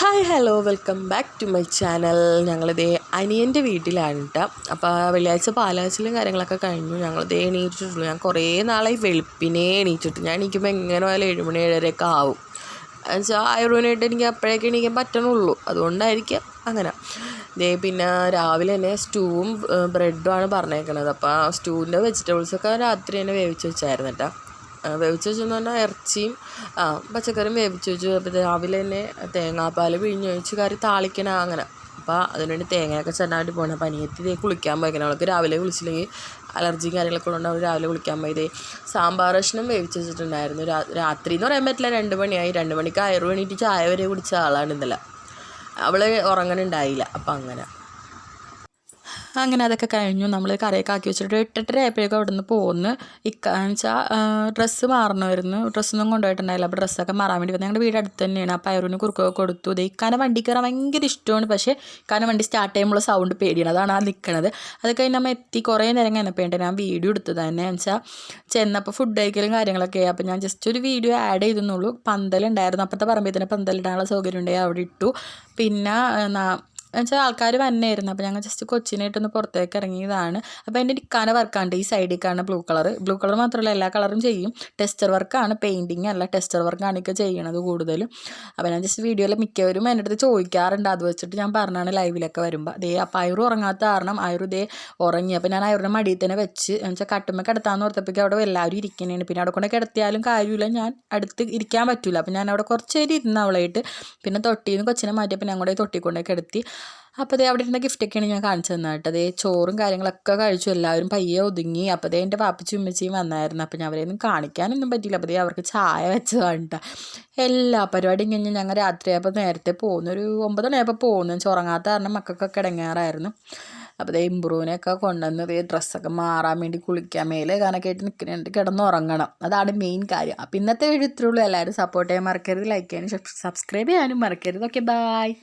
Hi hello welcome back to my channel ഞങ്ങളിതേ അനിയന്റെ വീട്ടിലാണ് കേട്ടോ അപ്പോൾ വെള്ളിയാഴ്ച പാലാച്ചിലും കാര്യങ്ങളൊക്കെ കഴിഞ്ഞു. ഞങ്ങളിതേ എണീറ്റിട്ടുള്ളൂ. ഞാൻ കുറേ നാളായി വെളുപ്പിനെ എണീറ്റിട്ട്. ഞാൻ എണീക്കുമ്പോൾ എങ്ങനെ പോയാലും ഏഴുമണി ഏഴരയൊക്കെ ആവും. എന്നുവെച്ചാൽ ആയുർവേദമായിട്ട് എനിക്ക് അപ്പോഴേക്ക് എണീക്കാൻ പറ്റണുള്ളൂ. അതുകൊണ്ടായിരിക്കും അങ്ങനെ. ദേ പിന്നെ രാവിലെ തന്നെ സ്റ്റൂവും ബ്രെഡും ആണ് പറഞ്ഞേക്കണത്. അപ്പോൾ സ്റ്റൂവിന്റെ വെജിറ്റബിൾസൊക്കെ രാത്രി തന്നെ വേവിച്ച് വെച്ചായിരുന്നു കേട്ടോ വേവിച്ച് വെച്ചെന്ന് പറഞ്ഞാൽ ഇറച്ചിയും പച്ചക്കറിയും വേവിച്ച് വെച്ചു. അപ്പോൾ രാവിലെ തന്നെ തേങ്ങാപ്പാൽ പിഴിഞ്ഞൊഴിച്ച് കറി താളിക്കണം അങ്ങനെ. അപ്പോൾ അതിനുവേണ്ടി തേങ്ങയൊക്കെ ചെന്നായിട്ട് പോകണം അപ്പോൾ അനിയത്തി കുളിക്കാൻ പോയിക്കണം അവൾക്ക് രാവിലെ കുളിച്ചില്ലെങ്കിൽ അലർജിയും കാര്യങ്ങളൊക്കെ ഉള്ളതുകൊണ്ട് അവൾ രാവിലെ കുളിക്കാൻ പോയി. ഇതേ സാമ്പാർ കഷ്ണം വേവിച്ച് വെച്ചിട്ടുണ്ടായിരുന്നു. രാത്രി എന്ന് പറയാൻ പറ്റില്ല. രണ്ട് മണിയായി. രണ്ട് മണിക്ക് അയറ് വേണ്ടിയിട്ട് ചായ വരെ കുടിച്ച ആളാണ് ഇന്നലെ. അവൾ ഉറങ്ങണുണ്ടായില്ല അപ്പം അങ്ങനെ. അങ്ങനെ അതൊക്കെ കഴിഞ്ഞു. നമ്മൾ കറിയൊക്കെ ആക്കി വെച്ചിട്ട് എട്ടെട്ടര ആയപ്പോഴേക്കും അവിടെ നിന്ന് പോന്ന്. ഇക്കാന്ന് വെച്ചാൽ ഡ്രസ്സ് മാറണമായിരുന്നു. ഡ്രസ്സൊന്നും കൊണ്ടുപോയിട്ടുണ്ടായില്ല. അപ്പോൾ ഡ്രസ്സൊക്കെ മാറാൻ വേണ്ടി വന്നു. ഞങ്ങളുടെ വീട് അടുത്ത് തന്നെയാണ്. അപ്പോൾ അയറിന് കുറുക്കൊക്കെ കൊടുത്തു. ഇത് ഇക്കാനെ വണ്ടി കയറാൻ ഭയങ്കര ഇഷ്ടമാണ്. പക്ഷേ ഇക്കാനെ വണ്ടി സ്റ്റാർട്ട് ചെയ്യുമ്പോൾ സൗണ്ട് പേടിയാണ്. അതാണ് ആ നിൽക്കണത് അത് കഴിഞ്ഞ് നമ്മൾ എത്തി. കുറേ നേരം കഴിഞ്ഞപ്പോഴേണ്ട ഞാൻ വീഡിയോ എടുത്തത് തന്നെ. എന്ന് വെച്ചാൽ ചെന്നപ്പോൾ ഫുഡ് കഴിക്കലും കാര്യങ്ങളൊക്കെ. അപ്പോൾ ഞാൻ ജസ്റ്റ് ഒരു വീഡിയോ ആഡ് ചെയ്തെന്നുള്ളൂ പന്തലുണ്ടായിരുന്നു. അപ്പോഴത്തെ പറമ്പിൽ തന്നെ പന്തലിടാനുള്ള സൗകര്യം ഉണ്ടായി അവിടെ ഇട്ടു. പിന്നെ എന്നുവെച്ചാൽ ആൾക്കാർ വന്നായിരുന്നു. അപ്പോൾ ഞങ്ങൾ ജസ്റ്റ് കൊച്ചിനായിട്ടൊന്ന് പുറത്തേക്ക് ഇറങ്ങിയതാണ്. അപ്പോൾ എന്റെ ഇക്കാന വർക്കാണ്ട് ഈ കാണുന്ന ബ്ലൂ കളർ ബ്ലൂ കളർ മാത്രമല്ല എല്ലാ കളറും ചെയ്യും. ടെസ്റ്റർ വർക്കാണ് പെയിന്റിങ് അല്ല ടെസ്റ്റർ വർക്കാണ് ഒക്കെ ചെയ്യണത് കൂടുതലും. അപ്പോൾ ഞാൻ ജസ്റ്റ് വീഡിയോയിൽ മിക്കവരും എന്റെ അടുത്ത് ചോദിക്കാറുണ്ട്. അത് വെച്ചിട്ട് ഞാൻ പറഞ്ഞാണ് ലൈവിലൊക്കെ വരുമ്പോൾ ദേ അപ്പോൾ അയറു ഉറങ്ങാത്ത കാരണം അയറു ദേ ഉറങ്ങി. അപ്പോൾ ഞാൻ അയറുടെ മടിയിൽ തന്നെ വെച്ച്. എന്നുവെച്ചാൽ കട്ടുമ്പോൾ കിടത്താമെന്ന് ഓർത്തപ്പോഴേക്കും അവിടെ എല്ലാവരും ഇരിക്കുന്നതാണ് പിന്നെ അവിടെ കൊണ്ട് കിടത്തിയാലും കാര്യമില്ല. ഞാൻ അടുത്ത് ഇരിക്കാൻ പറ്റില്ല അപ്പോൾ ഞാൻ അവിടെ കുറച്ച് നേരം ഇരുന്ന് അവളായിട്ട് പിന്നെ തൊട്ടിയിൽ നിന്ന് കൊച്ചിനെ മാറ്റിയപ്പോൾ ഞാൻ കൂടെ തൊട്ടി അപ്പോൾ അതേ അവിടെ ഇരുന്ന ഗിഫ്റ്റൊക്കെയാണ് ഞാൻ കാണിച്ചു തന്നെ കേട്ടോ. അതേ ചോറും കാര്യങ്ങളൊക്കെ കഴിച്ചു. എല്ലാവരും പയ്യെ ഒതുങ്ങി. അപ്പോൾ അതേ എന്റെ പാപ്പച്ചും ഉമ്മച്ചിയും വന്നായിരുന്നു. അപ്പോൾ ഞാൻ അവരെയൊന്നും കാണിക്കാനൊന്നും പറ്റിയില്ല. അപ്പോൾ അതേ അവർക്ക് ചായ വെച്ചതാണ് കേട്ടോ എല്ലാ പരിപാടിയും കഴിഞ്ഞ് ഞങ്ങൾ രാത്രിയായപ്പോൾ നേരത്തെ പോകുന്നു. ഒരു ഒമ്പത് മണിയായപ്പോൾ പോകുന്നു. ചുറങ്ങാത്ത കാരണം മക്കൾക്കൊക്കെ കിടങ്ങാറായിരുന്നു അപ്പോൾ അതേ ഇമ്പ്രൂവിനെയൊക്കെ കൊണ്ടുവന്ന് ദേ ഡ്രസ്സൊക്കെ മാറാൻ വേണ്ടി കുളിക്കാൻ മേലെ കാനൊക്കെ ആയിട്ട് നിൽക്കുന്നുണ്ട്. കിടന്നുറങ്ങണം അതാണ് മെയിൻ കാര്യം. അപ്പോൾ ഇന്നത്തെ വീഡിയോ ഇത്രയുള്ളൂ എല്ലാവരും സപ്പോർട്ട് ചെയ്യാൻ മറക്കരുത്. ലൈക്ക് ചെയ്യാനും സബ്സ്ക്രൈബ് ചെയ്യാനും മറക്കരുത്. Okay bye